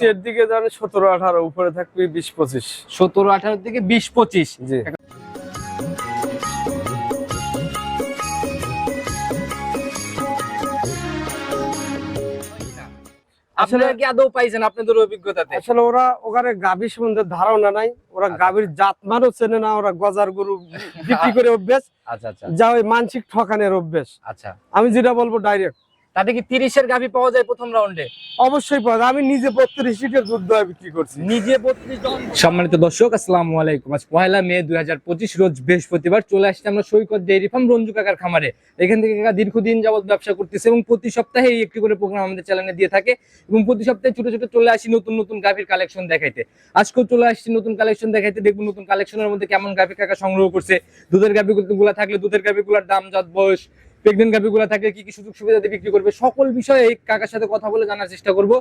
এর দিকে সতেরো আঠারো উপরে থাকবে বিশ পঁচিশ। সতেরো আঠারো থেকে বিশ পঁচিশ। জি। আপনারা কি আদৌ পাইছেন আপনাদের অভিজ্ঞতাতে? আসলে ওরা ওখানে গাভী সম্বন্ধে ধারণা নাই। ওরা আচ্ছা। গাভীর জাত মানও চেনে না ওরা গজার গরু বিক্রি করে অভ্যেস। আচ্ছা আচ্ছা। যা ওই মানসিক ঠকানের অভ্যেস। আচ্ছা। আমি যেটা বলব ডাইরেক্ট তাতে কি তিরিশের গাভি পাওয়া যায় প্রথম রাউন্ডে অবশ্যই পাওয়া যায়। আমি নিজে বত্রিশ লিটার দুধ দই বিক্রি করছি। নিজে বত্রিশ সম্মানিত দর্শক আসসালামু আলাইকুম। আজ পয়লা মে দুই রোজ বৃহস্পতিবার চলে আসছে আমরা সৈকত ডেইরি ফার্ম রঞ্জু কাকার খামারে। এখান থেকে কাকা দীর্ঘদিন যাবত ব্যবসা করতেছে এবং প্রতি সপ্তাহে এই একটি করে প্রোগ্রাম আমাদের চ্যানেলে দিয়ে থাকে এবং প্রতি সপ্তাহে ছোট ছোট চলে আসি নতুন নতুন গাভীর কালেকশন দেখাইতে। আজকেও চলে আসছি নতুন কালেকশন দেখাইতে। দেখব নতুন কালেকশনের মধ্যে কেমন গাভী কাকা সংগ্রহ করছে। দুধের গাভী গুলা থাকলে দুধের গাভীগুলোর দাম জাত বয়স প্রেগনেন্ট গাভীগুলো থাকলে কি কি সুযোগ সুবিধা দিয়ে বিক্রি করবে? সকল বিষয়ে এই কাকার সাথে কথা বলে জানার চেষ্টা করব।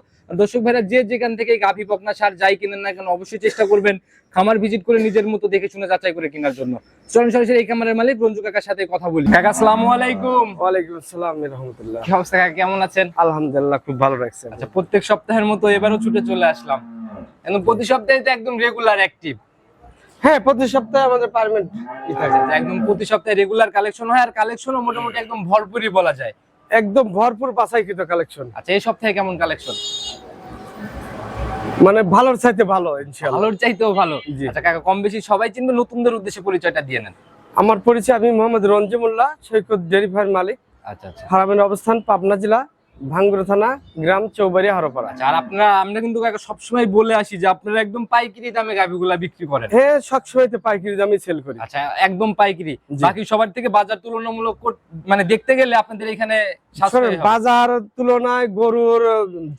দর্শক ভাইরা যে যেখান থেকে গাভী বকনা সার যাই কিনেন না কেন অবশ্যই চেষ্টা করবেন খামার ভিজিট করে নিজের মতো দেখে শুনে যাচাই করে কেনার জন্য। চলুন সরাসরি এই খামারের মালিক রঞ্জু কাকার সাথে কথা বলি। কাকা আসসালামু আলাইকুম। ওয়ালাইকুম আসসালাম রহমতুল্লাহ। কি অবস্থা কাকা কেমন আছেন? আলহামদুলিল্লাহ খুব ভালো রাখছেন আচ্ছা প্রত্যেক সপ্তাহের মতো এবারও ছুটে চলে আসলাম। প্রতি সপ্তাহে তো একদম রেগুলার অ্যাক্টিভ হ্যাঁ প্রতি সপ্তাহে আমাদের পারমেন্ট একদম প্রতি সপ্তাহে রেগুলার কালেকশন হয় আর কালেকশনও মোটামুটি একদম ভরপুরই বলা যায়। একদম ভরপুর বাছাইকৃত কালেকশন আচ্ছা এই সপ্তাহে কেমন কালেকশন মানে ভালোর চাইতে ভালো ইনশাআল্লাহ। ভালোর চাইতেও ভালো। আচ্ছা কাকা কম বেশি সবাই চিনবে নতুনদের উদ্দেশ্যে পরিচয়টা দিয়ে নেন। আমার পরিচয় আমি মোহাম্মদ রঞ্জিমুল্লাহ সৈকত ডেয়ারি ফার্ম মালিক। আচ্ছা আচ্ছা। ফার্মের অবস্থান পাবনা জেলা ভাঙ্গুর থানা গ্রাম চৌবাড়ি হারোপাড়া আচ্ছা আর আপনারা আমরা কিন্তু সবসময় বলে আসি যে আপনারা একদম পাইকারি দামে গাভিগুলা বিক্রি করেন হ্যাঁ সবসময় তো পাইকারি দামে সেল করি আচ্ছা একদম পাইকারি। বাকি সবার থেকে বাজার তুলনামূলক মানে দেখতে গেলে আপনাদের এখানে। বাজার তুলনায় গরুর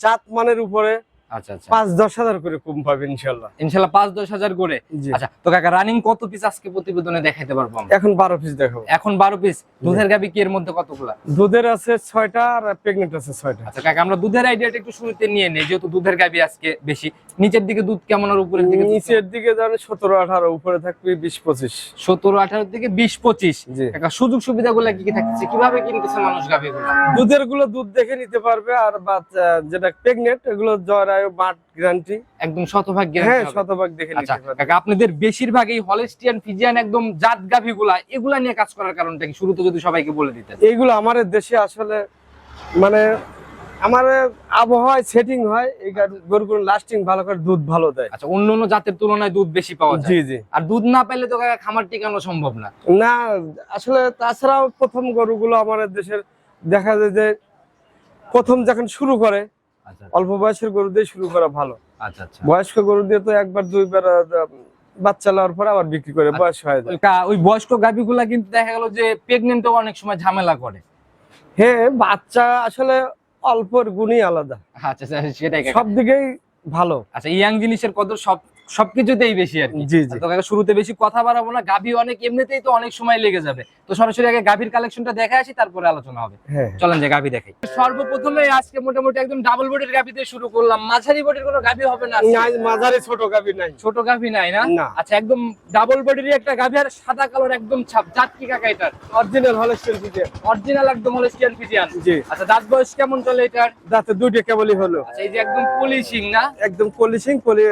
জাত মানের উপরে আচ্ছা আচ্ছা। পাঁচ দশ হাজার করে কম পাবে ইনশাল্লাহ। ইনশাল্লাহ পাঁচ দশ হাজার করে? আচ্ছা তো কাকা রানিং কত পিস আজকে প্রতিবেদনে দেখাইতে পারব আমরা? এখন বারো পিস দেখাবো। এখন বারো পিস দুধের গাবি কি এর মধ্যে কতগুলা? দুধের আছে ছয়টা আর প্রেগনেন্ট আছে ছয়টা। আচ্ছা কাকা আমরা দুধের আইডিয়াটা একটু শুরুতে নিয়ে নেই যেহেতু দুধের গাবি আজকে বেশি। নিচের দিকে দুধ কেমন আর উপরের দিকে নিচের দিকে সতেরো আঠারো উপরে থাকবে বিশ পঁচিশ। সতেরো আঠারো থেকে বিশ পঁচিশ। কাকা সুযোগ সুবিধা গুলা কি কি থাকছে কীভাবে কিনতেছে মানুষ গাভি গুলা দুধেরগুলো দুধ দেখে নিতে পারবে আর বাচ্চা যেটা প্রেগনেন্ট এগুলো জরায়ু মাঠ গ্যারান্টি। একদম শতভাগ হ্যাঁ শতভাগ দেখে আচ্ছা নিতে পারবে কাকা আপনাদের বেশিরভাগ এই হলেস্টিয়ান ফিজিয়ান একদম জাত এগুলা নিয়ে কাজ করার কারণটা কি? শুরুতে যদি সবাইকে বলে দিতেন। এইগুলো আমাদের দেশে আসলে মানে আমার আবহাওয়ায় সেটিং হয় এই গরুগুলো লাস্টিং ভালো করে দুধ ভালো দেয়। আচ্ছা অন্য অন্য জাতের তুলনায় দুধ বেশি পাওয়া যায়। জি জি। আর দুধ না পাইলে তো খামার টিকানো সম্ভব না। না আসলে তাছাড়াও প্রথম গরুগুলো আমাদের দেশের দেখা যায় যে প্রথম যখন শুরু করে অল্প বয়সের গরু দিয়ে শুরু করা ভালো। আচ্ছা আচ্ছা। বয়স্ক গরু দিয়ে তো একবার দুইবার বাচ্চা লওয়ার পর আবার বিক্রি করে আচ্ছা। বয়স হয়ে ওই বয়স্ক গাভীগুলা কিন্তু দেখা গেল যে প্রেগনেন্টও অনেক সময় ঝামেলা করে। হ্যাঁ বাচ্চা আসলে অল্পর গুণই আলাদা। আচ্ছা আচ্ছা, সেটাই। সব দিকেই ভালো। আচ্ছা ইয়াং জিনিসের কত সব সবকিছুতেই বেশি আর কি। জি জি। তো কাকা শুরুতে বেশি কথা বাড়াবো না গাভি অনেক এমনিতেই তো অনেক সময় লেগে যাবে। তো সরাসরি আগে গাভির কালেকশনটা দেখে আসি তারপরে আলোচনা হবে। হ্যাঁ। চলেন যে গাভি দেখাই সর্বপ্রথমে আজকে মোটামুটি একদম ডাবল বডির গাভি দিয়ে শুরু করলাম। মাঝারি বডির কোনো গাভি হবে না? মাঝারি ছোট গাভী নাই। ছোট গাভি নাই না? আচ্ছা একদম ডাবল বডির একটা গাভি আর সাদা কালোর একদম ছাপ জাত কি কাকা এটার। অরিজিনাল হলস্টেল দিকে অরিজিনাল একদম হলস্টিয়ান ফিজিয়ান জি। আচ্ছা দাঁত বয়স কেমন চলে এটার? দাঁতে দুইটা কেবলই হলো। আচ্ছা এই যে একদম পলিশিং না? একদম পলিশিং পলি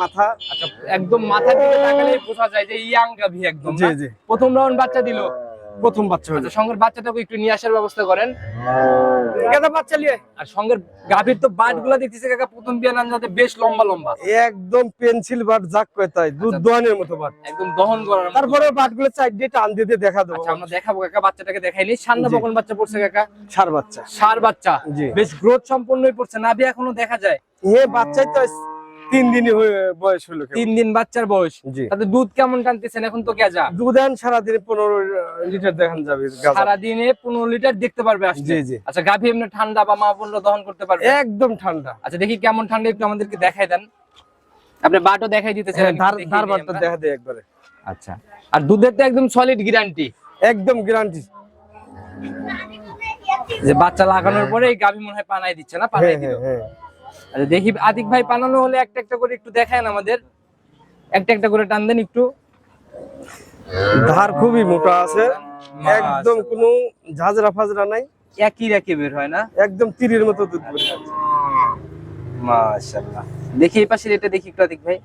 মাথা। আচ্ছা একদম মাথা দিকে তাকালেই বোঝা যায় যে ইয়াং গাভি একদম জি জি। প্রথম রাউন্ড বাচ্চা দিল। প্রথম বাচ্চা হলো। আচ্ছা সঙ্গের বাচ্চাটাকে একটু নিয়ে আসার ব্যবস্থা করেন। গেদা বাচ্চা লিয়ে আর সঙ্গের গাভীর তো বাটগুলা দেখতেছে কাকা প্রথম বিয়ান আনজাতে বেশ লম্বা লম্বা। একদম পেন্সিল বাট জাক কয় তাই দুধ আচ্ছা। দোয়ানের মতো বাট। একদম দহন করার তারপরে বাটগুলো চার দিয়ে টান দিয়ে দেখা দেবো। আচ্ছা আমরা দেখাবো কাকা বাচ্চাটাকে দেখাইনি সান্না। বকন বাচ্চা পড়ছে কাকা। সার বাচ্চা। সার বাচ্চা। বেশ গ্রোথ সম্পন্নই পড়ছে। নাভি এখনও দেখা যায়। এ বাচ্চাই তো তিন দিনই বয়স হলো তিন দিন বাচ্চার বয়স। জি। তাতে দুধ কেমন টানতেছেন এখন তো গেজা? দুধ আন সারাদিনে পনেরো লিটার দেখান যাবে সারাদিনে পনেরো লিটার দেখতে পারবে জি জি। আচ্ছা গাভী এমনি ঠান্ডা বা মা বোনরা দহন করতে পারবে? একদম ঠান্ডা। আচ্ছা দেখি কেমন ঠান্ডা একটু আমাদেরকে দেখাই দেন। আপনি বাটও দেখাই দিতে হ্যাঁ, চান ধার ধার বাটটা দেখা দেয় একবারে। আচ্ছা আর দুধের তো একদম সলিড গ্যারান্টি একদম গ্যারান্টি যে বাচ্চা লাগানোর পরে এই গাভী মনে হয় পানাই দিচ্ছে না পানাই হ্যাঁ দিল। হ্যাঁ হ্যাঁ। আচ্ছা দেখি আদিক ভাই পানানো হলে একটা একটা করে একটু দেখায় আমাদের। একটা একটা করে টান দেন একটু। ধার খুবই মোটা আছে। একদম কোনো ঝাঁঝরা ফাজরা নাই। একই রেখে বের হয় না? একদম তীরের মতো দুধ বের। মাশাআল্লাহ। দেখি এই পাশের এটা দেখি একটু আতিক ভাই।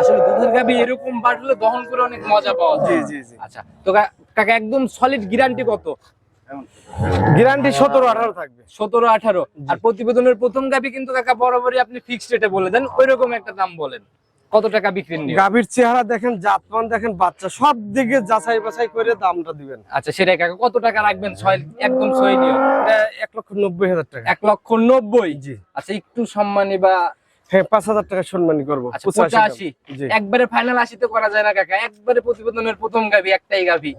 আসলে দুধের গাবি এরকম বাড়লে দহন করে অনেক মজা পাওয়া জি যায়। জি জি আচ্ছা তো কাকা একদম সলিড গ্যারান্টি কত? গ্যারান্টি সতেরো আঠারো থাকবে। সতেরো আঠারো। আর প্রতিবেদনের প্রথম গাবি কিন্তু কাকা বরাবরই আপনি ফিক্সড রেটে বলে দেন একটা দাম বলেন। কত টাকা বিক্রি নিয়ে? গাভীর চেহারা দেখেন জাতমান দেখেন বাচ্চা সব দিকে যাচাই বাছাই করে দামটা দিবেন। আচ্ছা সেটাই কাকা কত টাকা রাখবেন? ছয় একদম ছয় নিয়ে এক লক্ষ নব্বই হাজার টাকা। এক লক্ষ নব্বই? জি। আচ্ছা একটু সম্মানী বা হ্যাঁ পাঁচ হাজার টাকা সম্মানী করব। আচ্ছা পঁচাশি একবারে ফাইনাল আশিতে করা যায় না কাকা একবারে প্রতিবেদনের প্রথম গাভি একটাই গাভি।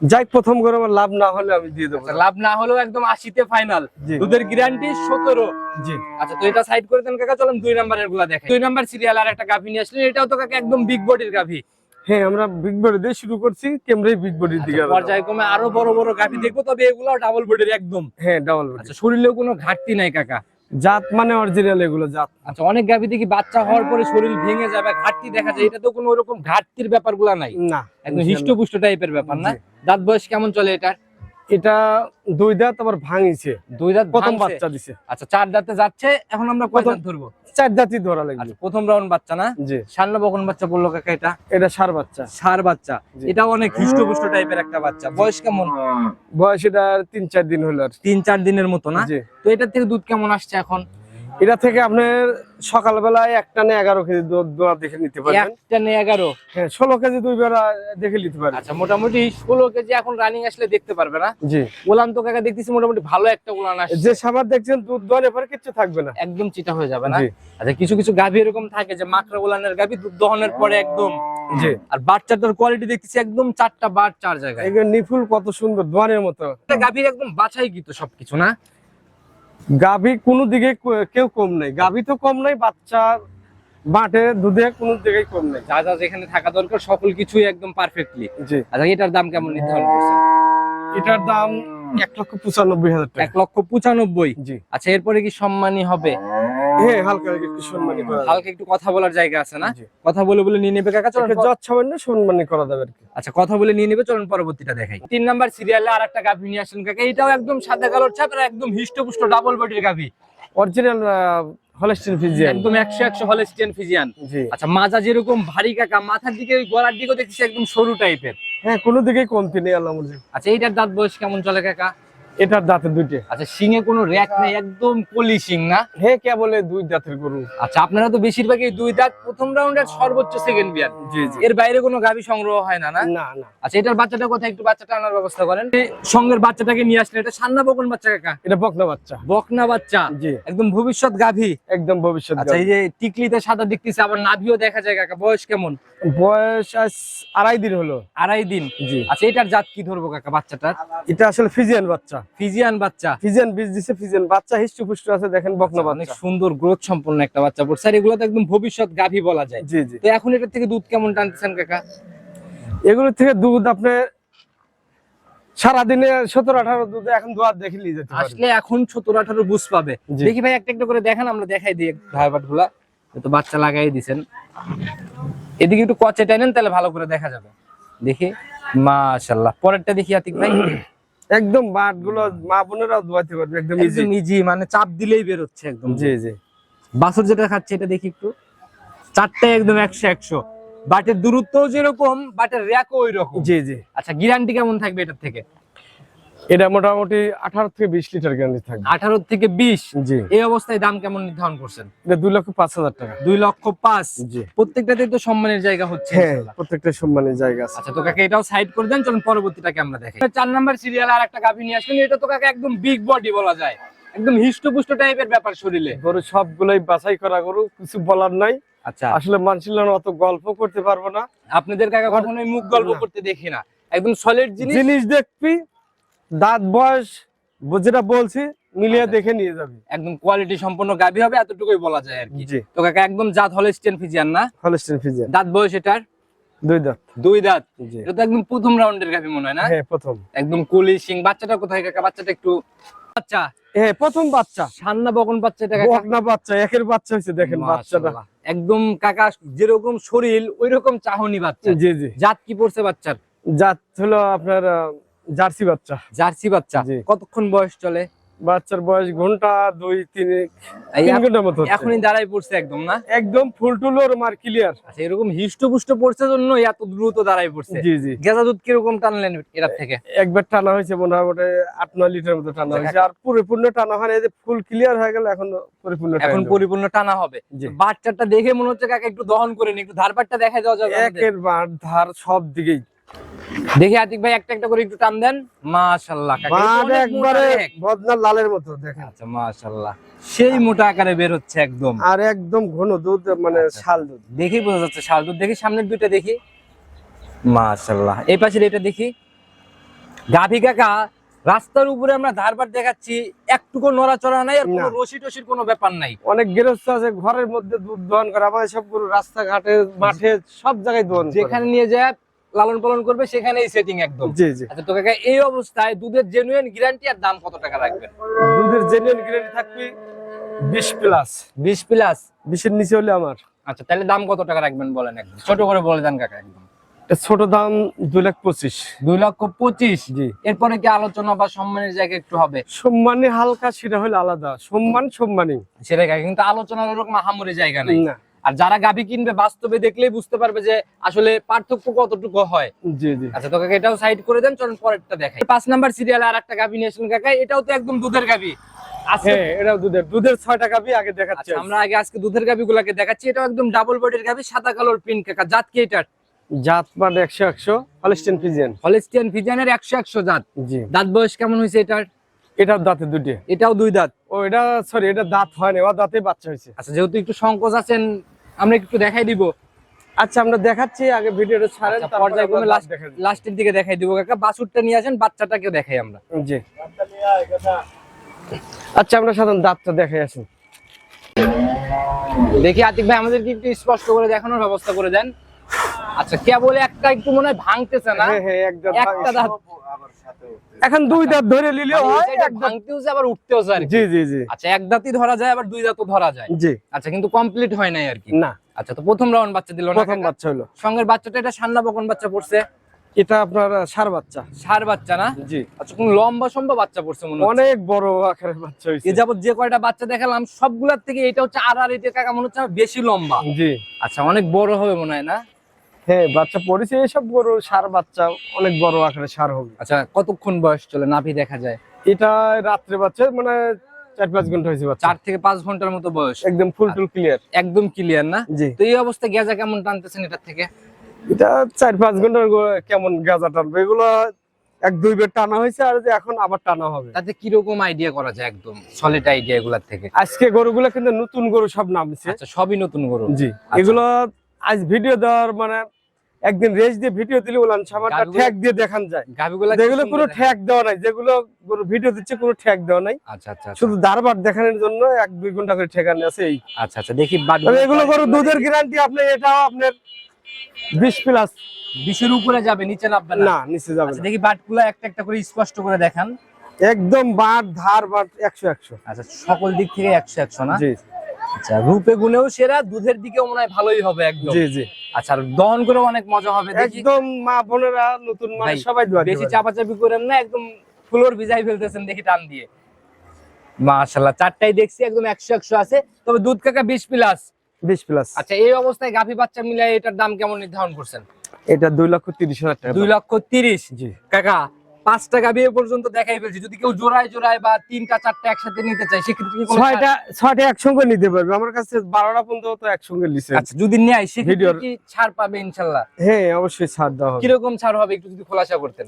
যাই প্রথম করে আমার লাভ না হলে আমি দিয়ে দেবো। আচ্ছা, লাভ না হলেও একদম আশিতে ফাইনাল দুধের গ্যারান্টি সতেরো। জি। আচ্ছা তো এটা সাইড করে দেন কাকা চলেন দুই নাম্বারেরগুলা দেখেন দুই নাম্বার সিরিয়াল আর একটা গাভি নিয়ে আসলেন এটাও তো কাকা একদম বিগ বডির গাভি। হ্যাঁ আমরা বিগ বডি দিয়ে শুরু করছি ক্যামেরাই বিগ বডির দিকে আচ্ছা, পর্যায়ক্রমে আরও বড় বড় গাভি দেখব তবে এগুলো ডাবল বডির একদম। হ্যাঁ ডাবল বডি আচ্ছা শরীরেও কোনো ঘাটতি নাই কাকা? জাত মানে অরিজিনাল এগুলো জাত। আচ্ছা অনেক গাভি দেখি বাচ্চা হওয়ার পরে শরীর ভেঙে যাবে ঘাটতি দেখা যায় এটা তো কোনো ওরকম ঘাটতির ব্যাপারগুলা নাই। না একদম হিষ্টপুষ্ট টাইপের ব্যাপার না। দাঁত বয়স কেমন চলে এটা এটা দুই দাঁত আবার ভাঙিছে। দুই দাঁত প্রথম বাচ্চা দিছে। আচ্ছা চার দাঁতে যাচ্ছে এখন আমরা কয় দাঁত ধরবো? চার দাঁতই ধরা লাগবে। আচ্ছা প্রথম রাউন্ড বাচ্চা না? জি। সান্না বকন বাচ্চা বলল কাকা এটা? এটা সার বাচ্চা। সার বাচ্চা। এটা অনেক হৃষ্টপুষ্ট টাইপের একটা বাচ্চা। বয়স কেমন? বয়স এটা তিন চার দিন হলো আর তিন চার দিনের মতো না? জি। তো এটার থেকে দুধ কেমন আসছে এখন? এটা থেকে আপনার সকালবেলায় একটা নে এগারো কেজি দোয়া দেখে নিতে পারবেন। একটা নেই এগারো? হ্যাঁ ষোলো কেজি দুই বেলা দেখে নিতে পারবেন। আচ্ছা মোটামুটি ষোলো কেজি এখন রানিং আসলে দেখতে পারবে না? জি। ওলান তো কাকা দেখতেছি মোটামুটি ভালো একটা ওলান আসছে। যে সাবার দেখছেন দুধ দোয়ানোর পরে কিচ্ছু থাকবে না। একদম চিটা হয়ে যাবে না? আচ্ছা কিছু কিছু গাভি এরকম থাকে যে মাকড়া ওলানের গাভি দুধ দহনের পরে একদম জি। আর বাচ্চাটার কোয়ালিটি দেখতেছি একদম চারটা বার চার জায়গায়। নিফুল কত সুন্দর দোয়ানের মতো। গাভীর একদম বাছাই গীত সবকিছু না? গাভী কোনো দিকে কেউ কম নেই। গাভী তো কম নেই বাচ্চা বাটে দুধে কোনো দিকে কম নেই। যা যা যেখানে থাকা দরকার সকল কিছুই একদম পারফেক্টলি জি। আচ্ছা এটার দাম কেমন নির্ধারণ করছেন? এটার দাম এক লক্ষ পঁচানব্বই হাজার এক লক্ষ পঁচানব্বই। জি। আচ্ছা এরপরে কি সম্মানী হবে? হ্যাঁ হালকা একটু সম্মানী করা হালকা একটু কথা বলার জায়গা আছে না? কথা বলে বলে নিয়ে নেবে কাকা চলুন একটু সম্মানী করা যাবে আর কি। আচ্ছা কথা বলে নিয়ে নেবে চলুন পরবর্তীটা দেখাই। তিন নাম্বার সিরিয়ালে আর একটা গাভী নিয়ে আসলেন কাকা এটাও একদম সাদা কালোর ছাপ আর একদম হিষ্টপুষ্ট ডাবল বডির গাভী। অরিজিনাল হলস্টিন ফিজিয়ান একদম হলস্টিয়ান ফিজিয়ান আচ্ছা মাজা যেরকম ভারী কাকা মাথার দিকে ওই গলার দিকেও দেখছি একদম সরু টাইপের হ্যাঁ কোনো দিকেই কমতি নেই আল্লাহ আচ্ছা এইটার দাঁত বয়স কেমন চলে কাকা? এটার দাঁতে দুইটে। আচ্ছা সিংয়ে কোনো র্যাক নেই একদম কলি সিং না? হে কে বলে দুই দাঁতের গরু? আচ্ছা আপনারা তো বেশিরভাগই দুই দাঁত প্রথম রাউন্ডের সর্বোচ্চ সেকেন্ড বিয়ার জি জি। এর বাইরে কোনো গাভী সংগ্রহ হয় না না? না না। আচ্ছা এটার বাচ্চাটা কোথায় একটু বাচ্চাটা আনার ব্যবস্থা করেন। সঙ্গের বাচ্চাটাকে নিয়ে আসলে এটা সান্না বকন বাচ্চা কাকা? এটা বকনা বাচ্চা। বকনা বাচ্চা? জি। একদম ভবিষ্যৎ গাভী? একদম ভবিষ্যৎ আচ্ছা এই যে টিকলিতে সাদা দেখতেছে আবার নাভিও দেখা যায় কাকা বয়স কেমন? বয়স আড়াই দিন হলো। আড়াই দিন। জি। আচ্ছা এটার জাত কি ধরবো কাকা বাচ্চাটা এটা আসলে ফিজিয়ান বাচ্চা। ফিজিয়ান বাচ্চা। ফিজিয়ান বীজ দিছে ফিজিয়ান বাচ্চা হিষ্টু পুষ্টু আছে দেখেন বকনা অনেক সুন্দর গ্রোথ সম্পন্ন একটা বাচ্চা পড়ছে। আর এগুলো তো একদম ভবিষ্যৎ গাভী বলা যায়। জি জি। তো এখন এটার থেকে দুধ কেমন টানতেছেন কাকা? এগুলো থেকে দুধ আপনি সারাদিনে সতেরো আঠারো দুধ এখন দুয়ার দেখে নিয়ে যেতে আসলে এখন সতেরো আঠারো বুঝ পাবে। দেখি ভাই একটা একটা করে দেখান আমরা দেখাই দিই। ধারবাটগুলা তো বাচ্চা লাগাই দিছেন। এদিকে একটু কচে টাইনেন তাহলে ভালো করে দেখা যাবে। দেখি মাশাল্লাহ পরেরটা দেখি আতিক ভাই। একদম বাটগুলো মা বোনেরাও ধোয়াতে পারবে একদম ইজি ইজি মানে চাপ দিলেই বের হচ্ছে একদম। জি জি। বাসুর যেটা খাচ্ছে এটা দেখি একটু। চারটে একদম একশো একশো। বাটের দূরত্বও যেরকম বাটের র্যাকও ওই রকম জি জি। আচ্ছা গ্যারান্টি কেমন থাকবে এটার থেকে? এটা মোটামুটি আঠারো থেকে বিশ লিটার গ্যারান্টি থাকবে। আঠারো থেকে বিশ? জি। এই অবস্থায় দাম কেমন নির্ধারণ করছেন? এটা দুই লক্ষ পাঁচ হাজার টাকা। দুই লক্ষ পাঁচ? জি। প্রত্যেকটাতে তো সম্মানের জায়গা হচ্ছে। হ্যাঁ প্রত্যেকটা সম্মানের জায়গা আছে। আচ্ছা তো কাকা এটাও সাইড করে দেন চলুন পরবর্তীটাকে আমরা দেখি। চার নাম্বার সিরিয়াল আর একটা গাভী নিয়ে আসলেন এটা তো কাকা একদম বিগ বডি বলা যায়। একদম হিষ্টপুষ্ট টাইপের ব্যাপার শরীরে। গরু সবগুলোই বাছাই করা গরু কিছু বলার নাই। আচ্ছা। আসলে মানুষের অত গল্প করতে পারব না। আপনাদের কাকা কখনোই মুখ গল্প করতে দেখি না। একদম সলিড জিনিস। জিনিস দেখবি দাঁত বয়স যেটা বলছি মিলিয়ে দেখে নিয়ে যাবি। একদম কোয়ালিটি সম্পন্ন গাভী হবে এতটুকুই বলা যায় আর কি। তো কাকা একদম জাত হলস্টেন ফিজিয়ান না? হলস্টেন ফিজিয়ান দাঁত বয়স এটার? দুই দাঁত। দুই দাঁত। এটা তো একদম প্রথম রাউন্ডের গাভী মনে হয় না? হ্যাঁ প্রথম। একদম কুলি সিং বাচ্চাটা কোথায় কাকা? বাচ্চাটা একটু বাচ্চা? হ্যাঁ প্রথম বাচ্চা। সান্না বকন বাচ্চা এটা কাকা? বকনা বাচ্চা একের বাচ্চা দেখেন বাচ্চাটা। একদম কাকা যেরকম শরীর ওই রকম চাহনি বাচ্চা। জি জি। জাত কি পড়ছে বাচ্চার? জাত হলো আপনার জার্সি বাচ্চা। জার্সি বাচ্চা। কতক্ষণ বয়স চলে? বাচ্চার বয়স ঘণ্টা দুই তিন ঘণ্টার মতো এখনই দাঁড়াই পড়ছে একদম না? একদম ফুল টুলোর মার ক্লিয়ার আচ্ছা এরকম হিষ্ট পুষ্ট পড়ছে জন্য এত দ্রুত দাঁড়াই পড়ছে। জি জি। গেজা দুধ কীরকম টানলেন এটার থেকে? একবার টানা হয়েছে মোটামুটি আট নয় লিটার মতো টানা আচ্ছা, হয়েছে। আর পরিপূর্ণ টানা হয় না, এই যে ফুল ক্লিয়ার হয়ে গেল এখন পরিপূর্ণ এখন পরিপূর্ণ টানা হবে। বাচ্চাটা দেখে মনে হচ্ছে কাকা একটু দহন করে নি একটু ধারপাটটা দেখা দেওয়া যাবে? একের বার ধার সব দিকেই। দেখি আতিক ভাই একটা একটা করে একটু টান দেন। মাশাআল্লাহ কাকা। এটা মাঠ অনেক মোটা একবারে বদনার লালের মতো দেখেন। আচ্ছা মাশাআল্লাহ সেই মোটা আকারে বের হচ্ছে একদম। আর একদম ঘন দুধ মানে আচ্ছা। শাল দুধ। দেখি বোঝা যাচ্ছে শাল দুধ। দেখি সামনের দুইটা দেখি। মাশাআল্লাহ এই পাশের এটা দেখি। গাভী কাকা রাস্তার উপরে আমরা ধারবার দেখাচ্ছি। একটুকু নড়াচড়া নাই আর কোনো রশি টসির কোনো ব্যাপার নাই। অনেক গৃহস্থ আছে ঘরের মধ্যে দুধ দহন করে আমাদের সব রাস্তাঘাটে মাঠে সব জায়গায় দহন যেখানে নিয়ে যায় লালন পালন করবে সেখানেই সেটিং একদম। জি জি। আচ্ছা তো কাকা এই অবস্থায় দুধের জেনুইন গ্যারান্টি আর দাম কত টাকা রাখবেন? দুধের জেনুইন গ্রেড থাকবে বিশ প্লাস বিশ প্লাস বিশের নিচে হলে আমার। আচ্ছা তাহলে দাম কত টাকা রাখবেন বলেন একদম। ছোট করে বলে দেন কাকা একদম। ছোট দাম দুই লাখ পঁচিশ। দুই লক্ষ পঁচিশ? জি। এরপরে কি আলোচনা বা সম্মানের জায়গা একটু হবে? সম্মানী হালকা সেটা হলে আলাদা। সম্মান সম্মানী সেটা কিন্তু আলোচনার ওরকম আহামরি জায়গা নেই। না। আর যারা গাভী কিনবে বাস্তবে দেখলেই বুঝতে পারবে যে আসলে পার্থক্য কতটুকু হয়। জি জি। আচ্ছা তো কাকা এটাও সাইড করে দেন চলুন পরেরটা দেখাই। পাঁচ নাম্বার সিরিয়ালে আর একটা গাভী নিয়েছিলেন কাকা এটাও তো একদম দুধের গাভী। হ্যাঁ এটাও দুধের দুধের ছয় টাকা বি আগে দেখাচ্ছি আচ্ছা আমরা আগে আজকে দুধের গাভী গুলাকে দেখাচ্ছি এটাও একদম ডাবল বডির গাভী সাদা কালোর প্রিন্ট কাকা। জাত কি এটার? জাত মানে একশো একশো ফিজিয়ান হলিস্টিয়ান ফিজানের একশো একশো জাত। জি। দাঁত বয়স কেমন হয়েছে এটার? এটার দাঁতে দুটি এটাও দুই দাঁত। ও এটা সরি এটা দাঁত হয়নি ওর দাঁতে বাচ্চা হয়েছে। আচ্ছা যেহেতু একটু সংকোচ আছেন আমরা একটু দেখাই দিব। আচ্ছা আমরা দেখাচ্ছি আগে ভিডিওটা ছাড়েন আচ্ছা, তারপরে পর্যায়ক্রমে লাস্ট দেখাই দিই। লাস্টের দিকে দেখাই দিব। কাকা বাছুরটা নিয়ে আসেন বাচ্চাটাকে দেখাই আমরা। জি। আচ্ছা আমরা সাধারণ দাঁতটা দেখাই আসেন দেখি আতিক ভাই আমাদেরকে একটু স্পষ্ট করে দেখানোর ব্যবস্থা করে দেন। আচ্ছা কেবল একটা একটু মনে হয় ভাঙতেছে না? হ্যাঁ হ্যাঁ একটা দাঁত। এখন দুই দাঁত ধরে নিলেও মানে হয় এক ভাঙতেও যায় আবার উঠতেও যায় জি জি জি। আচ্ছা এক দাঁতই ধরা যায় আবার দুই দাঁতও ধরা যায়। জি। আচ্ছা কিন্তু কমপ্লিট হয় নাই আর কি। না। আচ্ছা তো প্রথম রাউন্ড বাচ্চা দিল না প্রথম বাচ্চা হলো। সঙ্গের বাচ্চাটা এটা সান্না বকন বাচ্চা পড়ছে? এটা আপনার সার বাচ্চা। সার বাচ্চা না? জি। আচ্ছা কোন লম্বা সম্ভব বাচ্চা পড়ছে মনে হচ্ছে? অনেক বড় আকারের বাচ্চা হয়েছে এ যাবত যে কয়টা বাচ্চা দেখালাম সবগুলার থেকে এটা হচ্ছে আর আর এটা কাকা মনে হচ্ছে বেশি লম্বা। জি। আচ্ছা অনেক বড় হবে মনে হয় না? হ্যাঁ বাচ্চা পড়েছে এইসব গরু সার বাচ্চা অনেক বড় আকারের সার হবে। আচ্ছা কতক্ষণ বয়স চলে? নাভি দেখা যায়। এটা রাত্রে বাচ্চা মানে চার পাঁচ ঘণ্টা হয়েছে বাচ্চা। চার থেকে পাঁচ ঘণ্টার মতো বয়স। একদম ফুল টুল ক্লিয়ার একদম ক্লিয়ার না? জি। তো এই অবস্থায় গেজা কেমন টানতেছেন থেকে? এটা চার পাঁচ ঘণ্টার কেমন গাঁজা টানবে? এগুলো এক দুই বের টানা হয়েছে আর যে এখন আবার টানা হবে। তাতে কীরকম আইডিয়া করা যায় একদম? সলিড আইডিয়া এগুলার থেকে। আজকে গরুগুলো কিন্তু নতুন গরু সব নামছে। আচ্ছা সবই নতুন গরু। জি এগুলো আজ ভিডিও দেওয়ার মানে একদিন রেস দিয়ে ভিডিও দিলে সামানটা গাড়িগুলো- ঠ্যাক দিয়ে দেখান যায়। গাভিগুলা যেগুলো কোনো ঠ্যাক দেওয়া নাই যেগুলো গরু ভিডিও দিচ্ছে কোনো ঠ্যাক দেওয়া নাই। আচ্ছা আচ্ছা আচ্ছা। শুধু দারবার দেখানোর জন্য এক দুই ঘণ্টা করে ঠেকানো আছে এই। আচ্ছা আচ্ছা দেখি এগুলো গরু দুধের গ্যারান্টি আপনি এটাও আপনার বিশ প্লাস বিশের উপরে যাবে নিচে নামবে না? না নিচে যাবে আচ্ছা দেখি বাটগুলো একটা একটা করে স্পষ্ট করে দেখান। একদম বাট ধার বাট একশো একশো। আচ্ছা সকল দিক থেকে একশো একশো না? জি। আচ্ছা রূপে গুণেও সেরা দুধের দিকেও মনে হয় ভালোই হবে একদম। জি জি। আচ্ছা দহন অনেক মজা হবে একদম মা বোনেরা নতুন মানে সবাই বেশি চাপাচাপি করেন না একদম ফ্লোর ভিজাই ফেলতেছেন দেখি টান দিয়ে। মাশাল্লাহ চারটাই দেখছি একদম একশো একশো আছে। তবে দুধ কাকা বিশ প্লাস। বিশ প্লাস। আচ্ছা এই অবস্থায় গাভী বাচ্চা মিলাই এটার দাম কেমন নির্ধারণ করছেন? এটা দুই লক্ষ তিরিশ হাজার টাকা দুই লক্ষ তিরিশ। জি। কাকা পাঁচটা গাভী এ পর্যন্ত দেখাই ফেলছি। যদি কেউ জোড়ায় জোড়ায় বা তিনটা চারটা একসাথে নিতে চায় সেক্ষেত্রে ছয়টা ছয়টা একসঙ্গে নিতে পারবে। আমার কাছে বারোটা পর্যন্ত তো একসঙ্গে আচ্ছা যদি নেয় সেক্ষেত্রে কি ছাড় পাবে ইনশাল্লাহ? হ্যাঁ অবশ্যই ছাড় দেওয়া হবে। কীরকম ছাড় হবে একটু যদি খোলাসা করতেন?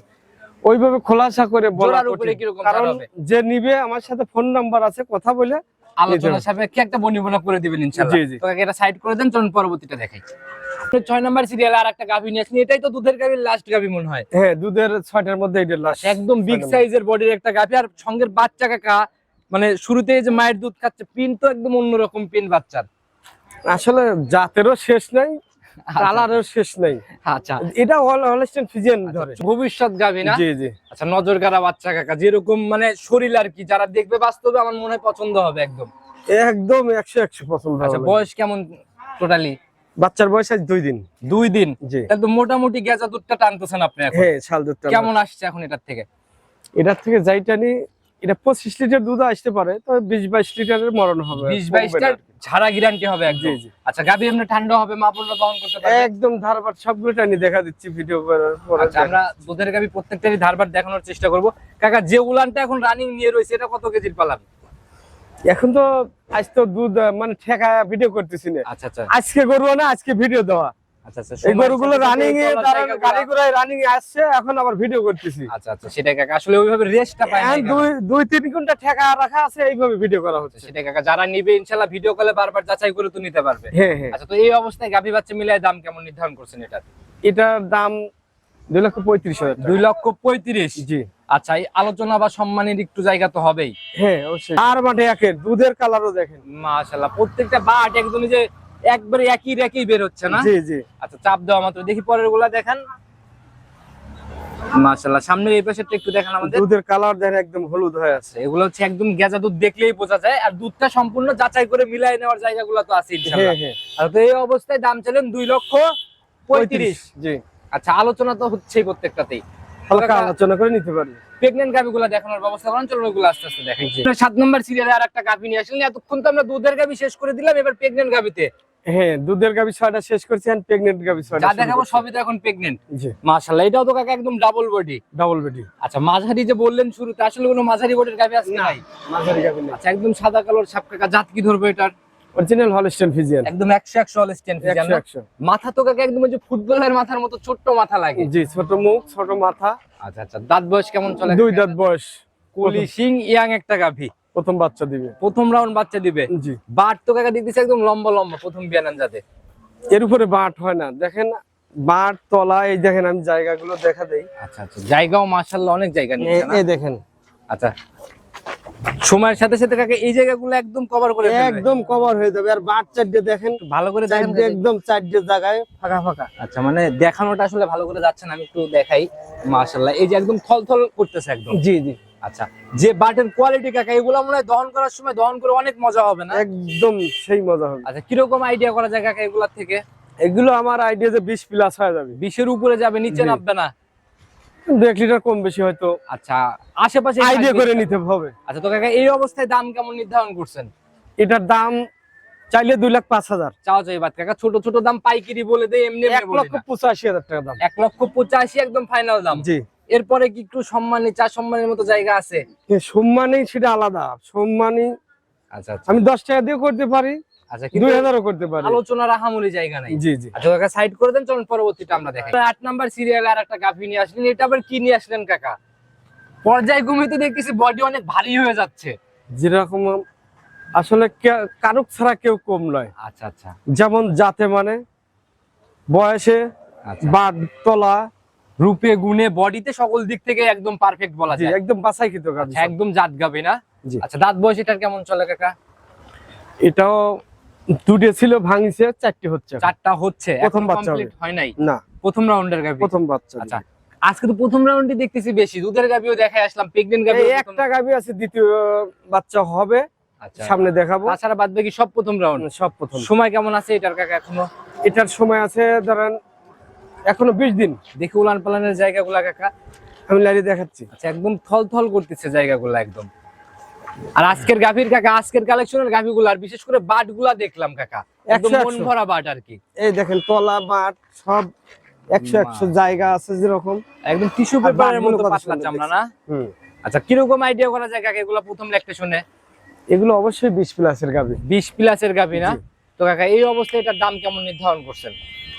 ওইভাবে খোলাসা করে বলা জোড়ার উপরে কীরকম ছাড় হবে? যে নিবে আমার সাথে ফোন নাম্বার আছে কথা বলে আলোচনা সাপেক্ষে একটা বনিবনা করে দিবেন ইনশাল্লাহ। জি, জি। এটা সাইড করে দেন চলুন পরবর্তীটা দেখাই। ছয় নাম্বার সিরিয়াল আর একটা গাভী নিয়ে এটাই তো দুধের গাভীর লাস্ট গাভী মনে হয়। হ্যাঁ দুধের ছয়টার মধ্যে এটা লাস্ট একদম বিগ সাইজের বডির একটা গাভী। আর সঙ্গের বাচ্চা কাকা মানে শুরুতে যে মায়ের দুধ খাচ্ছে পিন তো একদম অন্যরকম পিন বাচ্চার। আসলে জাতেরও শেষ নাই কালারেরও শেষ নাই। আচ্ছা। এটা হলস্টেন ফিজিয়ান ধরে। ভবিষ্যৎ গাভী না? জি জি। আচ্ছা নজর কারা বাচ্চা কাকা যেরকম মানে শরীর আর কি যারা দেখবে বাস্তবে আমার মনে হয় পছন্দ হবে একদম। একদম একশো একশো পছন্দ আচ্ছা হবে। বয়স কেমন টোটালি বাচ্চার বয়স আজ দুই দিন। দুই দিন? তাহলে মোটামুটি গেজা দুধটা টানতেছেন আপনি এখন। হ্যাঁ শাল দুধটা কেমন আসছে এখন এটার থেকে? এটার থেকে যাইটা নি এটা পঁচিশ লিটার দুধ আসতে পারে তবে বিশ বাইশ লিটারের মরণ হবে। বিশ বাইশটার ঝাড়া গ্যারান্টি হবে একদম। আচ্ছা গাভী এমনি ঠান্ডা হবে মা বোনরা দহন করতে পারবে? একদম ধারবার সবগুলো টানি দেখা দিচ্ছি ভিডিও করার পরে। আচ্ছা আমরা দুধের গাভী প্রত্যেকটারই ধারবার দেখানোর চেষ্টা করব। কাকা যে উলানটা এখন রানিং নিয়ে রয়েছে এটা কত কেজির পালাম এখন তো আজ তো দুধ মানে ঠেকা ভিডিও করতেছি না। আচ্ছা আচ্ছা। আজকে গরু না আজকে ভিডিও দেওয়া। আচ্ছা আচ্ছা এই গরুগুলো রানিং এ গাড়ি ঘোড়ায় রানিং এ আসছে এখন আবার ভিডিও করতেছি। আচ্ছা আচ্ছা কাকা। আসলে ওইভাবে রেস্টটা পায় না দুই দুই তিন ঘণ্টা ঠেকা রাখা আছে এইভাবে ভিডিও করা হচ্ছে। সেটাই কাকা। যারা নিবে ইনশাআল্লাহ ভিডিও কলে বারবার যাচাই করে তো নিতে পারবে। হ্যাঁ হ্যাঁ। আচ্ছা তো এই অবস্থায় গাভী বাচ্চা দাম কেমন নির্ধারণ করছেন এটা এটার দাম দুই লক্ষ পঁয়ত্রিশ হাজার দুই লক্ষ পঁয়ত্রিশ? জি। আচ্ছা এই আলোচনা বা সম্মানের একটু জায়গা তো হবেই। হ্যাঁ অবশ্যই। আর মাঠে একের দুধের কালারও দেখেন। মাশাল্লাহ প্রত্যেকটা বাট একদমই যে একবারে একই রেখেই বের হচ্ছে না? জি জি। আচ্ছা চাপ দেওয়া মাত্র। দেখি পরেরগুলা দেখান সামনের এই পাশেরটা একটু দেখান আমাদের। দুধের কালার দেখেন একদম হলুদ হয়ে আছে। এগুলো হচ্ছে একদম গেজা দুধ দেখলেই বোঝা যায়। আর দুধটা সম্পূর্ণ যাচাই করে মিলাই নেওয়ার জায়গাগুলো তো আছে ইনশাআল্লাহ। হ্যাঁ। হ্যাঁ আর তো এই অবস্থায় দাম চাইলেন দুই লক্ষ পঁয়ত্রিশ জি। আচ্ছা আলোচনা তো হচ্ছেই প্রত্যেকটাতেই। হালকা আলোচনা করে নিতে পারবে। প্রেগনেন্ট গাভিগুলো দেখানোর ব্যবস্থা করেন চলুন ওইগুলো আস্তে আস্তে দেখেন। জি। সাত নম্বর সিরিয়ালে আর একটা গাভি নিয়ে আসলেন এতক্ষণ তো আমরা দুধের গাভি শেষ করে দিলাম এবার প্রেগনেন্ট গাভিতে। হ্যাঁ দুধের গাবি ছয়টা শেষ করছি আর প্রেগনেন্ট গাবি ছয়টা যা দেখাবো। সবই তো এখন প্রেগনেন্ট জি। মাশাআল্লাহ এটাও তো কাকা একদম ডাবল বডি ডাবল বেডি আচ্ছা মাঝারি যে বললেন শুরুতে আসলে কোনো মাঝারি বডির গাভি আছে না। নাই মাঝারি গাবি নেই। আচ্ছা একদম সাদা কালোর সাপ কাকা জাত কি ধরবে এটার? অরিজিনাল হলস্টেন ফিজিয়ান একদম একশো একশো হলস্টেন একশো একশো। মাথা তো কাকা একদম যে ফুটবলের মাথার মতো ছোট্ট মাথা লাগে। জি ছোট মুখ ছোট মাথা। আচ্ছা আচ্ছা দাঁত বয়স কেমন চলে দুই দাঁত বয়স। কুলি সিং ইয়াং একটা গাভি। প্রথম বাচ্চা দিবে। প্রথম রাউন্ড বাচ্চা দিবে। জি। বাট তো কাকা দেখতেছে একদম লম্বা লম্বা প্রথম বিয়ানান যাতে এর উপরে বাট হয় না। দেখেন বাট তলা এই দেখেন আমি জায়গাগুলো দেখা দেই। আচ্ছা আচ্ছা জায়গাও মাশাআল্লাহ অনেক জায়গা নিচ্ছে না? এই দেখেন। আচ্ছা সময়ের সাথে সাথে কাকে এই জায়গাগুলো একদম কভার করে একদম কভার হয়ে যাবে। আর বাট চারটে দেখেন ভালো করে দেখেন একদম চারটে জায়গায় ফাঁকা ফাঁকা। আচ্ছা মানে দেখানোটা আসলে ভালো করে যাচ্ছে না আমি একটু দেখাই। মাশাআল্লাহ এই যে একদম থলথল করতেছে একদম। জি জি। আচ্ছা যে বাটের কোয়ালিটি কাকা এগুলো মনে হয় দহন করার সময় দহন করে অনেক মজা হবে না? একদম সেই মজা হবে। আচ্ছা কীরকম আইডিয়া করা যায় কাকা এগুলার থেকে? এগুলো আমার আইডিয়া যে বিশ প্লাস হয়ে যাবে। বিশের উপরে যাবে নিচে। নামবে না? দু এক লিটার কম বেশি হয়তো আচ্ছা আশেপাশে আইডিয়া করে নিতে হবে। আচ্ছা তো কাকা এই অবস্থায় দাম কেমন নির্ধারণ করছেন? এটার দাম চাইলে দুই লাখ পাঁচ হাজার। চাওয়া চাই বাদ কাকা ছোট ছোট দাম পাইকারি বলে দেয় এমনি এক লক্ষ পঁচাশি হাজার টাকা দাম। এক লক্ষ পঁচাশি একদম ফাইনাল দাম। জি। এরপরে কি একটু সম্মানী চা সম্মানের মতো জায়গা আছে? সম্মানই সেটা আলাদা। সম্মানই আচ্ছা আচ্ছা। আমি দশ টাকা দিয়ে করতে পারি আচ্ছা করতে পারি। আহামরি জায়গা নাই। জি জি। আচ্ছা কাকা সাইড করে দেন চলুন পরবর্তীটা আমরা দেখাই আট নাম্বার সিরিয়ালে আর একটা গাভী নিয়ে আসলেন এটা আবার কি নিয়ে আসলেন কাকা? পর্যায়ক্রমে তো দেখতেছি বডি অনেক ভারী হয়ে যাচ্ছে। যেরকম আসলে কারুক ছাড়া কেউ কম নয়। আচ্ছা আচ্ছা। যেমন জাতে মানে বয়সে আচ্ছা। বাদ তলা রূপে গুণে বডিতে সকল দিক থেকে একদম পারফেক্ট বলা যায়। একদম বাছাই খেতে আচ্ছা, একদম জাত গাবে না? জি। আচ্ছা দাঁত বয়স এটার কেমন চলে কাকা? এটাও দুটে ছিল ভাঙিছে চারটে হচ্ছে চারটা হচ্ছে। প্রথম বাচ্চা। হয় নাই? না। প্রথম রাউন্ডের গাভী। প্রথম বাচ্চা আচ্ছা। আজকে তো প্রথম রাউন্ডে দেখতেছি বেশি। দুধের গাভিও দেখাই আসলাম প্রেগনেন্ট গাভি একটা গাবি আছে দ্বিতীয় বাচ্চা হবে। আচ্ছা। সামনে দেখাবো। তাছাড়া বাদ বাকি সব প্রথম রাউন্ড সব প্রথম। সময় কেমন আছে এটার কাকা এখনও? এটার সময় আছে ধরেন এখনও বিশ দিন। দেখি উলান পালানের জায়গাগুলা কাকা। আমি লাইনে দেখাচ্ছি। আচ্ছা একদম থল থল করতেছে জায়গাগুলো একদম। আর আজকের গাভীর কাকা আজকের কালেকশনের গাভীগুলো আর বিশেষ করে বাটগুলা দেখলাম কাকা। একদম মন ভরা বাট আর কি। এই দেখেন তলা মাঠ সব একশো একশো জায়গা আছে যেরকম। একদম টিস্যু পেপারের মতো পাতলা চামড়া না? আচ্ছা কীরকম আইডিয়া করা যায় কাকা এগুলো প্রথম লেখতে শুনে এগুলো অবশ্যই বিশ প্লাসের গাবি বিশ প্লাসের গাভী না? তো কাকা এই অবস্থায় এটার দাম কেমন নির্ধারণ করছেন?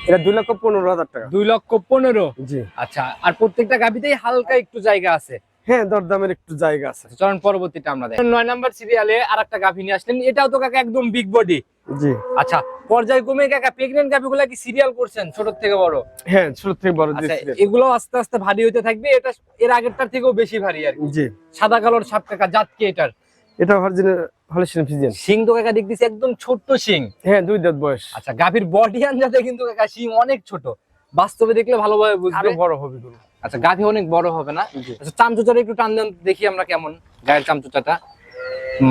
এটা দুই লক্ষ পনেরো হাজার টাকা। দুই লক্ষ পনেরো? জি। আচ্ছা আর প্রত্যেকটা গাভীতেই হালকা একটু জায়গা আছে। হ্যাঁ দরদামের একটু জায়গা আছে। চলুন পরবর্তীটা আমরা দেখি। নয় নাম্বার সিরিয়ালে আর একটা গাভী নিয়ে আসলেন। এটাও তো কাকা একদম বিগ বডি জি। আচ্ছা পর্যায়ক্রমে কাকা প্রেগনেন্ট গাভীগুলা কি সিরিয়াল করছেন ছোট থেকে বড়? হ্যাঁ ছোট থেকে বড় আচ্ছা এগুলো আস্তে আস্তে ভারী হতে থাকবে। এটা এর আগেরটার থেকেও বেশি ভারী আর কি। জি। সাদা কালোর সাপ কাকা জাত কি এটার? এটা অরিজিনাল হলিস্টিয়ান ফিজিয়ান সিং তো কাকা দেখতেছি একদম ছোট্ট সিং। হ্যাঁ দুই দাঁত বয়স। আচ্ছা গাভীর বডি আনজাতে কিন্তু কাকা সিং অনেক ছোট। বাস্তবে দেখলে ভালোভাবে বুঝবে। আরও বড় হবে গুলো আচ্ছা গাভী অনেক বড় হবে না? আচ্ছা চামচুচাটা একটু টান দেন দেখি আমরা কেমন গায়ের চামচুচাটা।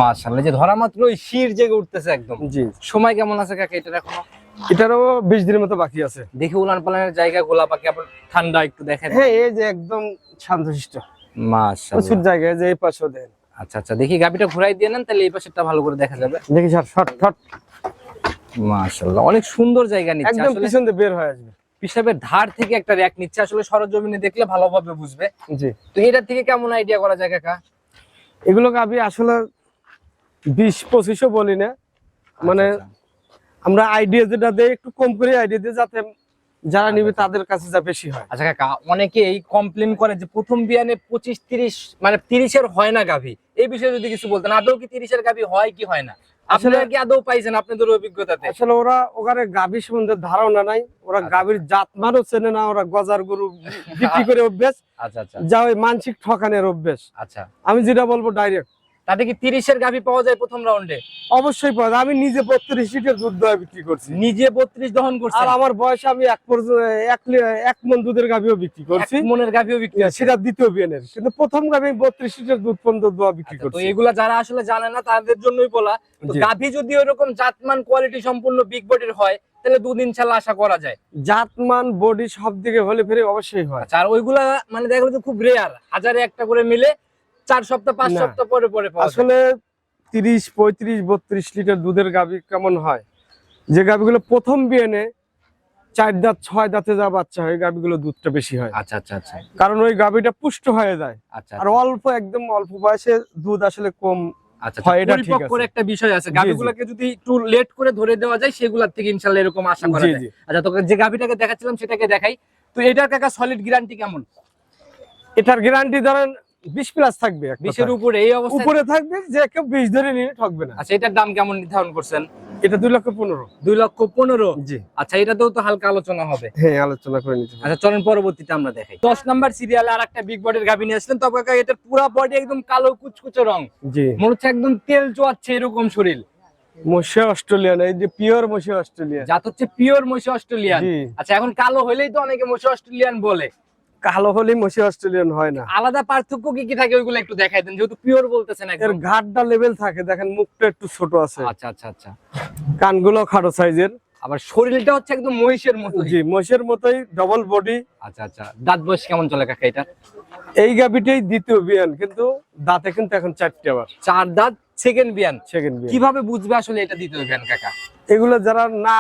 মাশাআল্লাহ যে ধরা মাত্র ওই শির জেগে উঠতেছে একদম। জি। সময় কেমন আছে কাকা এটার এখনও? এটারও বিশ দিনের মতো বাকি আছে। দেখি উলান পালানের জায়গা গোলা পাখি আবার ঠান্ডা একটু দেখেন। হ্যাঁ এই যে একদম শান্তশিষ্ট। প্রচুর মাশাআল্লাহ জায়গায় যে এই পাশেও দেন। আচ্ছা আচ্ছা দেখি গাবিটা ঘুরাই দিয়ে নেন তাহলে এই পাশেরটা ভালো করে দেখা যাবে। দেখি স্যার শর্ট শর্ট মাশাআল্লাহ অনেক সুন্দর জায়গা নিচ্ছে একদম পিছন দিয়ে বের হয়ে আসবে। পিসাবের ধার থেকে একটা র্যাক নিচ্ছে। আসলে সরজমিনে দেখলে ভালোভাবে বুঝবে। জি। তো এটা থেকে কেমন আইডিয়া করা যায় কাকা? এগুলো গাবি আসলে বিশ পঁচিশও বলি না। মানে আচ্ছা, আমরা আইডিয়া যেটা দেই একটু কম করে আইডিয়া দিই যাতে যারা নিবে তাদের কাছে যা বেশি হয়। আচ্ছা কাকা অনেকেই কমপ্লেন করে যে প্রথম বিয়ানে পঁচিশ তিরিশ মানে তিরিশের হয় না গাভী। এই বিষয়ে যদি কিছু বলতেন আদৌ কি তিরিশের গাভী হয় কি হয় না? আসলে- কি আদৌ পাইছেন আপনাদের অভিজ্ঞতাতে? আসলে ওরা ওখানে গাভী সম্বন্ধে ধারণা নাই ওরা গাভীর জাত চেনে না ওরা গজার গরু বিক্রি করে অভ্যেস। আচ্ছা আচ্ছা। যা ওই মানসিক ঠকানের অভ্যেস। আচ্ছা। আমি যেটা বলব ডাইরেক্ট তাতে কি তিরিশের গাভী পাওয়া যায় প্রথম রাউন্ডে অবশ্যই পাওয়া যায়। আমি নিজে বত্রিশ লিটার দুধ দয়া বিক্রি করছি। নিজে বত্রিশ দহন করছে আর আমার বয়সে আমি এক এক মন দুধের গাভীও বিক্রি করছি। মনের গাভীও বিক্রি সেটা দ্বিতীয় বিয়ানের। কিন্তু প্রথম গাভী বত্রিশ লিটার দুধ পর্যন্ত দোয়া বিক্রি আচ্ছা, করছি। এগুলা যারা আসলে জানে না তাদের জন্যই বলা। গাভী যদি ওরকম জাতমান কোয়ালিটি সম্পূর্ণ বিগ বডির হয় তাহলে দুদিন ছাড়া আশা করা যায়। জাতমান বডি সব দিকে হলে ফেরে অবশ্যই হয়। আচ্ছা আর ওইগুলা মানে দেখা খুব রেয়ার হাজারে একটা করে মিলে চার সপ্তাহ পাঁচ সপ্তাহ পরে পরে। আসলে তিরিশ পঁয়ত্রিশ বত্রিশ লিটার দুধের গাভী কেমন হয়? যে গাভীগুলো প্রথম বিয়ানে চার দাঁত ছয় দাঁতে যা বাচ্চা হয় গাভীগুলো দুধটা বেশি হয়। আচ্ছা আচ্ছা আচ্ছা। কারণ ওই গাভীটা পুষ্ট হয়ে যায়। আচ্ছা আর অল্প একদম অল্প বয়সে দুধ আসলে কম আচ্ছা হয়, এটা ঠিক পরিপক্কর একটা বিষয় আছে। গাভিগুলোকে যদি একটু লেট করে ধরে দেওয়া যায় সেগুলোর থেকে ইনশাল্লাহ এরকম আশা করা যায়। আচ্ছা তোকে যে গাভিটাকে দেখাচ্ছিলাম সেটাকে দেখাই। তো এটার কাকা সলিড গ্যারান্টি কেমন? এটার গ্যারান্টি ধরেন বিশ প্লাস থাকবে বিশের উপরে এই অবস্থায় উপরে থাকবে যে কেউ বিশ ধরে নিয়ে ঠকবে না। আচ্ছা এটার দাম কেমন নির্ধারণ করছেন? এটা দুই লক্ষ পনেরো। দুই লক্ষ পনেরো? জি। আচ্ছা এটাতেও তো হালকা আলোচনা হবে। হ্যাঁ আলোচনা করে নিতে আচ্ছা চলেন পরবর্তীতে আমরা দেখাই। দশ নাম্বার সিরিয়ালে আর একটা বিগ বডির গাভি নিয়ে আসলেন। তবে কাকা এটার পুরো বডি একদম কালো কুচকুচে রং। জি। মনে হচ্ছে একদম তেল চোয়াচ্ছে এরকম শরীর। মশিয়া অস্ট্রেলিয়ান এই যে পিওর জাত হচ্ছে পিওর অস্ট্রেলিয়ান। আচ্ছা এখন কালো হলেই তো অনেকে মহিষ অস্ট্রেলিয়ান বলে। কালো হলেই মশিয়া অস্ট্রেলিয়ান হয় না। আলাদা পার্থক্য কি কি থাকে ওইগুলো একটু দেখাই দেন যেহেতু পিওর বলতেছেন এর ঘাটটা লেভেল থাকে দেখেন মুখটা একটু ছোট আছে। আচ্ছা আচ্ছা আচ্ছা। কানগুলো খাটো সাইজের আবার শরীরটা হচ্ছে একদম মহিষের মতো জি মহিষের মতোই ডবল বডি আচ্ছা আচ্ছা। দাঁত বয়স কেমন চলে কাকা এটা? এই গাবিটাই দ্বিতীয় বিয়ান কিন্তু দাঁতে কিন্তু এখন চারটে আবার। চার দাঁত? সেকেন্ড বিয়ান সেকেন্ড বিয়ান কীভাবে বুঝবে আসলে এটা দ্বিতীয় বিয়ান কাকা? এগুলো যারা না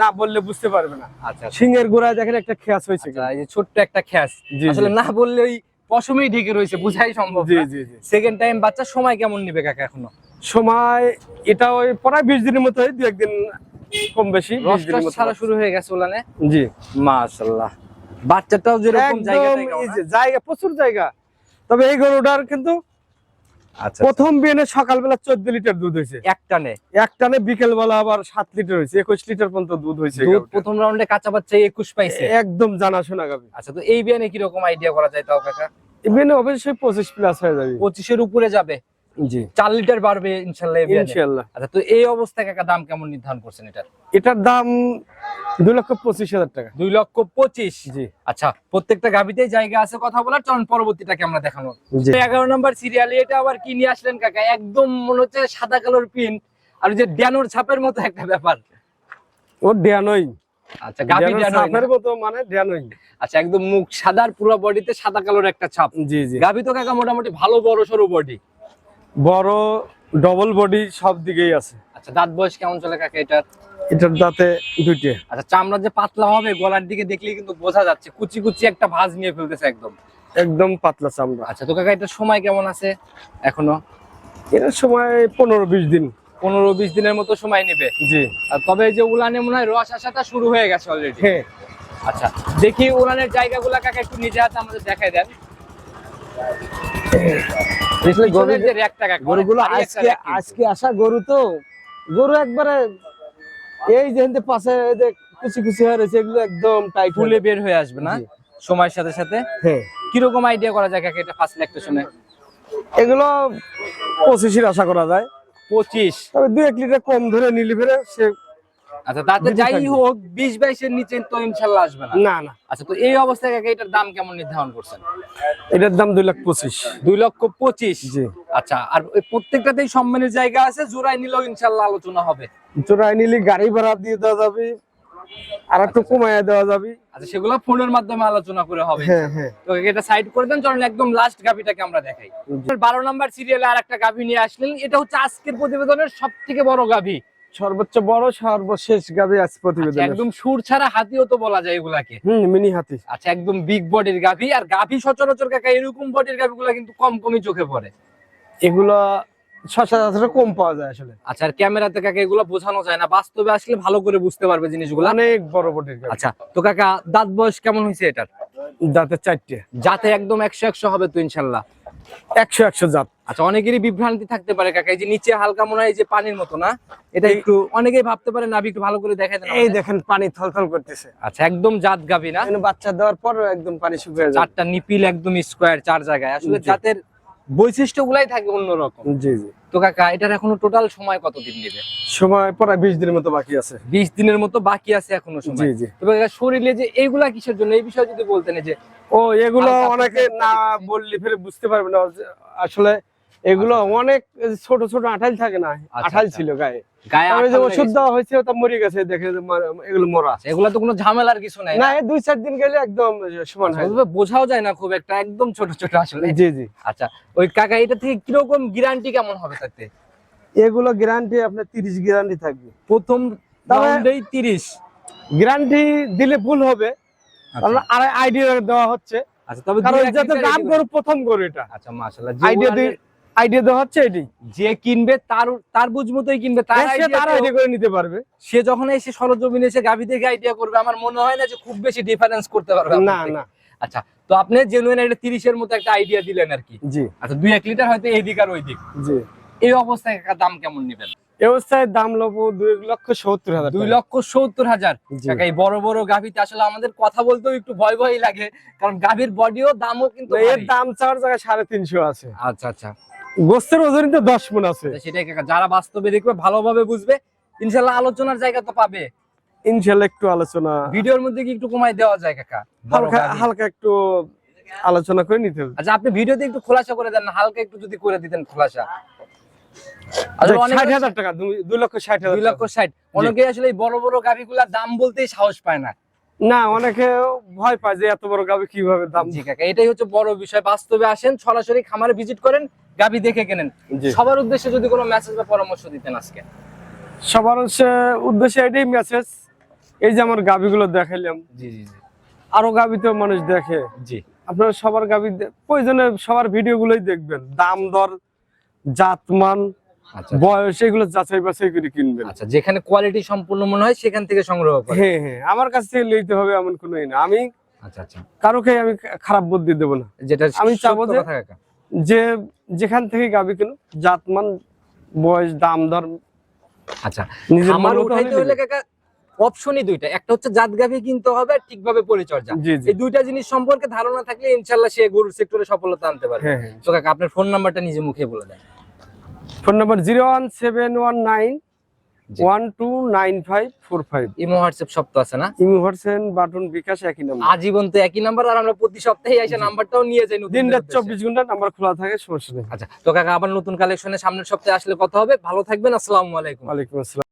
না বললে বুঝতে পারবে না। আচ্ছা আচ্ছা। সিংহের গোড়ায় দেখেন একটা খেয়াস হয়েছে আচ্ছা, এই ছোট্ট একটা খ্যাস আসলে না বললে ওই পশমেই ঢেকে রয়েছে বুঝাই সম্ভব জি জি জি। সেকেন্ড টাইম বাচ্চার সময় কেমন নিবে কাকা এখনও? সময় এটা ওই প্রায় বিশ দিনের মতো হয় দু একদিন কম বেশি 20 ছাড়া শুরু হয়ে গেছে ওলানে? জি। মাশাআল্লাহ। বাচ্চাটাও যেরকম জায়গা জায়গা প্রচুর জায়গা। তবে এই গরুটার কিন্তু প্রথম বিয়ে সকালবেলা চোদ্দ লিটার দুধ হয়েছে। এক টানে? এক টানে বিকেল বেলা আবার সাত লিটার হয়েছে একুশ লিটার পর্যন্ত দুধ হয়েছে প্রথম রাউন্ডে কাঁচা বাচ্চা একুশ পাইছে। একদম জানাশোনা গাবি আচ্ছা তো এই বিয়ানে কীরকম আইডিয়া করা যায় তাও কাকা? ইভেন অবশ্যই পঁচিশ প্লাস হয়ে যাবে। পঁচিশের উপরে যাবে। জি। চার লিটার বাড়বে ইনশাল্লাহ আচ্ছা তো এই অবস্থায় কাকা দাম কেমন নির্ধারণ করছেন এটার? এটার দাম দুই লক্ষ পঁচিশ হাজার টাকা। দুই লক্ষ পঁচিশ? জি। আচ্ছা প্রত্যেকটা গাভিতেই জায়গা আছে কথা বলার চলুন পরবর্তীটাকে আমরা দেখানো। এগারো নম্বর সিরিয়ালে এটা আবার কি নিয়ে আসলেন কাকা? একদম মনে হচ্ছে সাদা কালোর পিন আর যে ড্যানোর ছাপের মতো একটা ব্যাপার। ও ড্যানই। আচ্ছা গাভি মতো মানে ড্যানই। আচ্ছা একদম মুখ সাদার পুরো বডিতে সাদা কালোর একটা ছাপ। জি জি। গাভি তো কাকা মোটামুটি ভালো বড় সরু বডি বড় ডবল বডি সব দিকেই আছে। আচ্ছা দাঁত বয়স কেমন চলে কাকা এটার? এটার দাঁতে দুইটে। আচ্ছা চামড়া যে পাতলা হবে গলার দিকে দেখলেই কিন্তু বোঝা যাচ্ছে কুচি কুচি একটা ভাঁজ নিয়ে ফেলতেছে একদম। একদম পাতলা চামড়া। আচ্ছা তো কাকা এটার সময় কেমন আছে এখনও? এটার সময় পনেরো বিশ দিন। পনেরো বিশ দিনের মতো সময় নেবে। জি। আর তবে এই যে উলানে মনে হয় রস আসাটা শুরু হয়ে গেছে অলরেডি হ্যাঁ। আচ্ছা দেখি উলানের জায়গাগুলো কাকা একটু নিজে হাতে আমাদের দেখাই দেন। গরুগুলো ভারী আজকে আজকে আসা গরু তো গরু একবারে এই যে পাশে কুচি কুচি হয়ে রয়েছে এগুলো একদম টাইট ফুলে বের হয়ে আসবে না? সময়ের সাথে সাথে? হ্যাঁ। কীরকম আইডিয়া করা যায় কাকা এটা ফার্স্ট ল্যাকটেশনে এগুলো পঁচিশের আশা করা যায়। পঁচিশ। তবে দু এক লিটার কম ধরে নিলি ফেরে সে আচ্ছা তাতে যাই হোক বিশ বাইশের নিচে তো ইনশাল্লাহ আসবে না। না না। আচ্ছা তো এই অবস্থায় কাকা এটার দাম কেমন নির্ধারণ করছেন? এটার দাম দুই লাখ পঁচিশ। দুই লক্ষ পঁচিশ? জি। আচ্ছা আর প্রত্যেকটাতেই সম্মানের জায়গা আছে জোড়াই নিলেও ইনশাল্লাহ আলোচনা হবে। চোরাই নিলি গাড়ি ভাড়া দিয়ে দেওয়া যাবে আর একটু কমাইয়া দেওয়া যাবে। আচ্ছা সেগুলো ফোনের মাধ্যমে আলোচনা করে হবে। হ্যাঁ হ্যাঁ। তো এটা সাইড করে দেন চলেন একদম লাস্ট গাভিটাকে আমরা দেখাই। বারো নাম্বার সিরিয়ালে আর একটা গাভি নিয়ে আসলেন এটা হচ্ছে আজকের প্রতিবেদনের সব থেকে বড় গাভি। সর্বোচ্চ বড় সর্বশেষ গাবি আজ প্রতিবেদন একদম সুর ছাড়া হাতিও তো বলা যায় এগুলাকে। হুম মিনি হাতি। আচ্ছা একদম বিগ বডির গাভি আর গাভি সচরাচর কাকা এরকম বডির গাভিগুলো কিন্তু কম কমই চোখে পড়ে। এগুলো সচরাচর কম পাওয়া যায় আসলে। আচ্ছা আর ক্যামেরাতে কাকা এগুলো বোঝানো যায় না বাস্তবে আসলে ভালো করে বুঝতে পারবে জিনিসগুলো। অনেক বড় গাবি। আচ্ছা তো কাকা দাঁত বয়স কেমন হয়েছে এটার? দাঁতে চারটে। যাতে একদম একশো একশো হবে তো ইনশাল্লাহ। একশো একশো জাত। আচ্ছা অনেকেরই বিভ্রান্তি থাকতে পারে কাকা। এই যে নিচে হালকা মনে হয় যে পানির মতো না? এটা একটু অনেকেই ভাবতে পারে না একটু ভালো করে দেখা দেন এই দেখেন পানি থলথল করতেছে। আচ্ছা একদম জাত গাবি না? বাচ্চা দেওয়ার পর একদম পানি শুকিয়ে যায় চারটা নিপিল একদম স্কোয়ার চার জায়গায়। আসলে জাতের বৈশিষ্ট্য গুলাই থাকে অন্যরকম জি জি। তো কাকা এটার এখনও টোটাল সময় কতদিন নেবে সময় প্রায় বিশ দিনের মতো বাকি আছে। বিশ দিনের মতো বাকি আছে এখনও সময়। জি তবে কাকা, শরীরে যে এইগুলা কিসের জন্য? এই বিষয়ে যদি বলতেন যে ও এগুলো অনেকে না বললে ফের বুঝতে পারবে না আসলে এগুলো অনেক ছোট ছোট আঠাল থাকে না? আঠাল আচ্ছা। ছিল গায়ে। গায়ে যে ওষুধ দেওয়া হয়েছে ওটা মরে গেছে দেখে এগুলো মরা। আচ্ছা, এগুলা তো কোনো ঝামেলার কিছু নাই না? দুই চার দিন গেলে একদম সমান হয় বোঝাও যায় না খুব একটা একদম ছোট ছোট আসলে। জি জি। আচ্ছা ওই কাকা এটা থেকে কীরকম গ্যারান্টি কেমন হবে তাতে? এগুলো গ্যারান্টি আপনার তিরিশ গ্যারান্টি থাকবে। প্রথম রাউন্ডেই তিরিশ। গ্যারান্টি দিলে ভুল হবে কারণ আইডিয়া দেওয়া হচ্ছে। আচ্ছা তবে কারণ এদিকে- গরু প্রথম গরু এটা। আচ্ছা মাশাআল্লাহ আইডিয়া আইডিয়া দেওয়া হচ্ছে এটি। যে কিনবে তার তার বুঝ মতোই কিনবে তার তার আইডিয়া করে নিতে পারবে। সে যখন এসে সরজমিনে এসে গাভি থেকে আইডিয়া করবে আমার মনে হয় না যে খুব বেশি ডিফারেন্স করতে পারবে না না। আচ্ছা তো আপনি জেনুইন একটা তিরিশের মতো একটা আইডিয়া দিলেন আর কি। জি। আচ্ছা দুই এক লিটার হয়তো এই দিক আর ওই দিক জি। এই অবস্থায় দাম কেমন নেবেন? অবস্থায় দাম লবো দুই লক্ষ সত্তর হাজার দুই লক্ষ সত্তর হাজার। এই বড় বড় গাভিতে আসলে আমাদের কথা বলতেও একটু ভয় ভয় লাগে কারণ গাভির বডিও দামও কিন্তু এর দাম চার জায়গায় সাড়ে তিনশো আছে। আচ্ছা আচ্ছা। গোস্তের ওজনই তো দশ মন আছে। সেটাই কাকা যারা বাস্তবে দেখবে ভালোভাবে বুঝবে। ইনশাল্লাহ আলোচনার জায়গা তো পাবে। ইনশাল্লাহ একটু আলোচনা। ভিডিওর মধ্যে কি একটু কমাই দেওয়া যায় কাকা হালকা হালকা একটু আলোচনা করে নিতে হবে। আচ্ছা আপনি ভিডিওতে একটু খোলাসা করে দেন হালকা একটু যদি করে দিতেন খোলাসা। ষাট হাজার টাকা দুই- লক্ষ ষাট দুই লক্ষ। ষাট। অনেকে আসলে এই বড় বড় গাভিগুলার দাম বলতেই সাহস পায় না। না অনেকে ভয় পায় যে এত বড় গাবি কীভাবে দাম? জি কাকা এটাই হচ্ছে বড় বিষয়। বাস্তবে আসেন সরাসরি খামারে ভিজিট করেন গাভি দেখে কেনেন। সবার উদ্দেশ্যে যদি কোনো মেসেজ বা পরামর্শ দিতেন আজকে। সবার উদ্দেশ্যে এটাই মেসেজ এই যে আমার গাবিগুলো দেখাইলাম। জি জি জি। আরও গাবি তো মানুষ দেখে। জি। আপনারা সবার গাবি প্রয়োজনে সবার ভিডিও গুলোই দেখবেন। দাম দর জাতমান বয়স এগুলো যাচাই বাছাই করে কিনবেন। আচ্ছা যেখানে কোয়ালিটি সম্পূর্ণ মনে হয় সেখান থেকে সংগ্রহ করেন। হ্যাঁ হ্যাঁ আমার কাছ থেকে নিতে হবে এমন কোনো না। আমি আচ্ছা আচ্ছা। কারোকে আমি খারাপ বুদ্ধি দেবো না। যেটা আমি চাবো যে- যে যেখান থেকে গাবি কিনো জাতমান বয়স দাম দর আচ্ছা আমার উঠাইতে হলে হলে কাকা অপশনই দুইটা। একটা হচ্ছে জাত গাভি কিনতে হবে আর ঠিকভাবে পরিচর্যা। এই দুইটা জিনিস সম্পর্কে ধারণা থাকলে ইনশাল্লাহ সে গরুর সেক্টরে সফলতা আনতে পারবে। হ্যাঁ হ্যাঁ। তো কাকা আপনার ফোন নাম্বারটা নিজে মুখে বলে দেন। Phone number zero one seven one nine one two nine five four five. Imo WhatsApp সব তো আছে না? ইমো হোয়াটসঅ্যাপ বাটন বিকাশ একই নাম্বার। আজীবন তো একই নাম্বার আর আমরা প্রতি সপ্তাহে এসে নাম্বারটাও নিয়ে যাই নতুন দিন রাত চব্বিশ ঘণ্টা নাম্বার খোলা থাকে সমস্যা নেই। আচ্ছা তো কাকা আবার নতুন কালেকশনে সামনের সপ্তাহে আসলে কথা হবে। ভালো থাকবেন আসসালামু আলাইকুম। আলাইকুম আসসালাম।